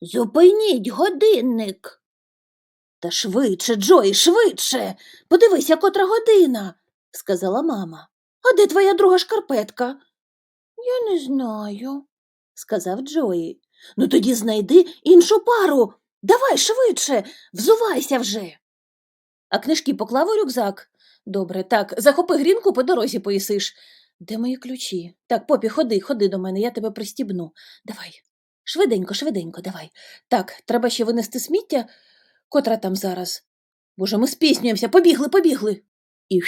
Зупиніть годинник. Та швидше, Джої, швидше. Подивися, котра година, сказала мама. А де твоя друга шкарпетка? Я не знаю, сказав Джої. Ну тоді знайди іншу пару. Давай швидше, взувайся вже. А книжки поклав у рюкзак. Добре, так, захопи грінку по дорозі поїсиш. Де мої ключі? Так, попі, ходи, ходи до мене, я тебе пристібну. Давай. Швиденько, швиденько, давай. Так, треба ще винести сміття. Котра там зараз? Боже, ми спіснюємося, побігли, побігли. І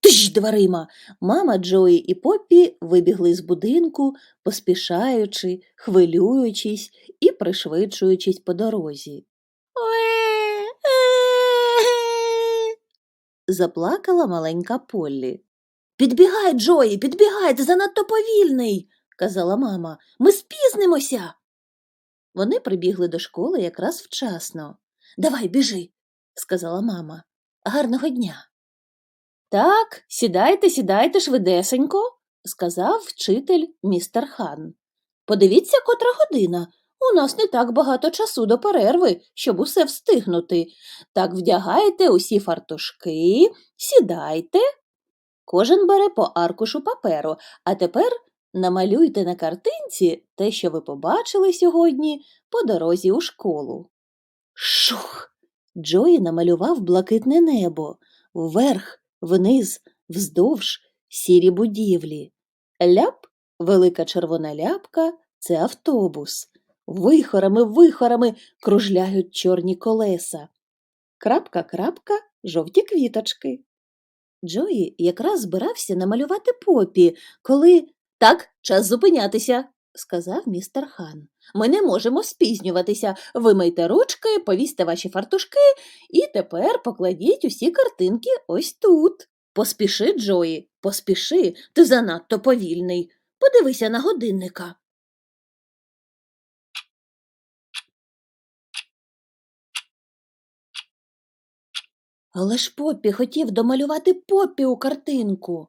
тиш дверима. Мама Джої і Поппі вибігли з будинку, поспішаючи, хвилюючись і пришвидшуючись по дорозі. Заплакала маленька Поллі. Підбігай, Джої, підбігай, ти занадто повільний, казала мама. Ми спізнимося. Вони прибігли до школи якраз вчасно. Давай, біжи, сказала мама. Гарного дня. Так, сідайте, сідайте швидесенько, сказав вчитель містер Хан. Подивіться, котра година. У нас не так багато часу до перерви, щоб усе встигнути. Так вдягайте усі фартушки, сідайте. Кожен бере по аркушу паперу, а тепер намалюйте на картинці те, що ви побачили сьогодні по дорозі у школу. Шух! Джої намалював блакитне небо, вверх, вниз, вздовж сірі будівлі. Ляп, велика червона ляпка це автобус. Вихорами, вихорами кружляють чорні колеса. Крапка, крапка, жовті квіточки. Джої якраз збирався намалювати попі, коли так, час зупинятися, сказав містер Хан. Ми не можемо спізнюватися. Вимийте ручки, повісьте ваші фартушки і тепер покладіть усі картинки ось тут. Поспіши, Джої, поспіши, ти занадто повільний. Подивися на годинника. Але ж Поппі хотів домалювати Поппі у картинку.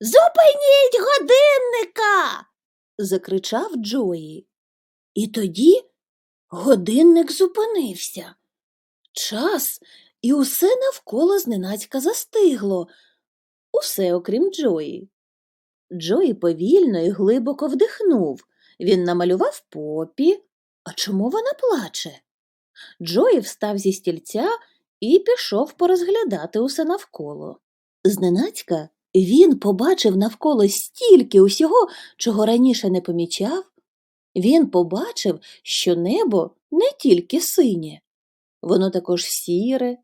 Зупиніть годинника. закричав Джої. І тоді годинник зупинився. Час і усе навколо зненацька застигло, усе окрім Джої. Джої повільно і глибоко вдихнув. Він намалював попі. А чому вона плаче? Джої встав зі стільця і пішов порозглядати усе навколо. Зненацька він побачив навколо стільки усього, чого раніше не помічав. Він побачив, що небо не тільки синє, воно також сіре,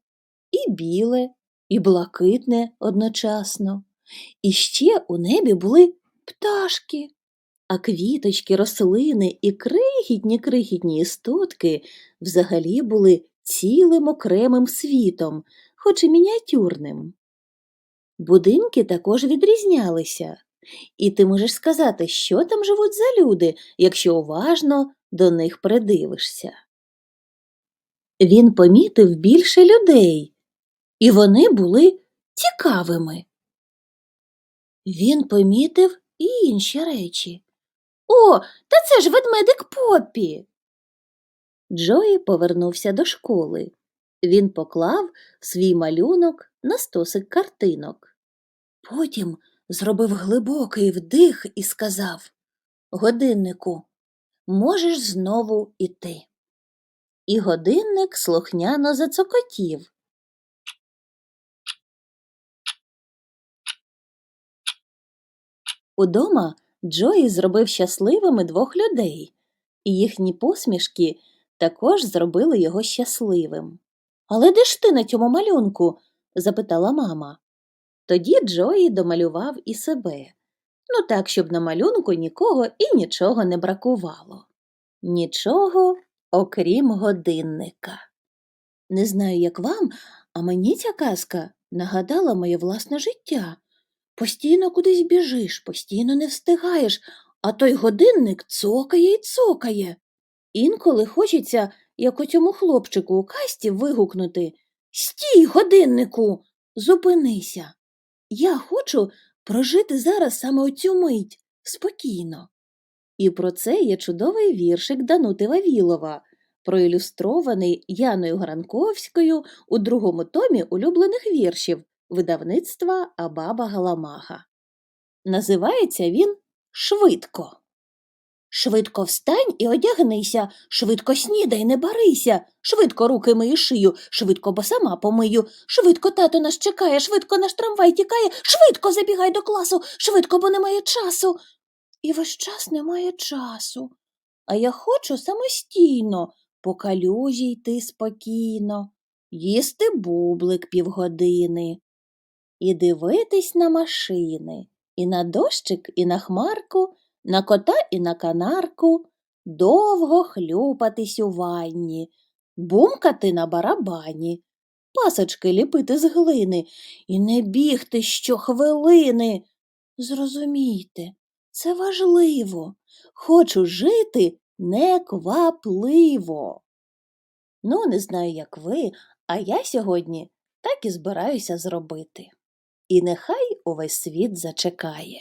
і біле, і блакитне одночасно. І ще у небі були пташки, а квіточки, рослини і крихітні крихітні істотки взагалі були цілим окремим світом, хоч і мініатюрним. Будинки також відрізнялися, і ти можеш сказати, що там живуть за люди, якщо уважно до них придивишся. Він помітив більше людей, і вони були цікавими. Він помітив і інші речі. О, та це ж ведмедик Поппі. Джої повернувся до школи. Він поклав свій малюнок на стосик картинок. Потім зробив глибокий вдих і сказав Годиннику, можеш знову іти. І годинник слухняно зацокотів. Удома Джої зробив щасливими двох людей, і їхні посмішки також зробили його щасливим. Але де ж ти на цьому малюнку? запитала мама. Тоді Джої домалював і себе. Ну так, щоб на малюнку нікого і нічого не бракувало. Нічого, окрім годинника. Не знаю, як вам, а мені ця казка нагадала моє власне життя. Постійно кудись біжиш, постійно не встигаєш, а той годинник цокає й цокає. Інколи хочеться, як у цьому хлопчику у касті, вигукнути Стій, годиннику, зупинися. Я хочу прожити зараз саме оцю мить спокійно. І про це є чудовий віршик Данути Вавілова, проілюстрований Яною Гранковською у другому томі улюблених віршів видавництва Абаба Галамага. Називається він Швидко. Швидко встань і одягнися, швидко снідай, не барися, швидко руки мої шию, швидко бо сама помию, швидко тато нас чекає, швидко наш трамвай тікає, швидко забігай до класу, швидко, бо немає часу. І весь час немає часу. А я хочу самостійно по калюжі йти спокійно, їсти бублик півгодини. І дивитись на машини, і на дощик, і на хмарку, на кота і на канарку, довго хлюпатись у ванні, бумкати на барабані, пасочки ліпити з глини і не бігти щохвилини. Зрозумійте, це важливо. Хочу жити неквапливо. Ну, не знаю, як ви, а я сьогодні так і збираюся зробити. І нехай увесь світ зачекає.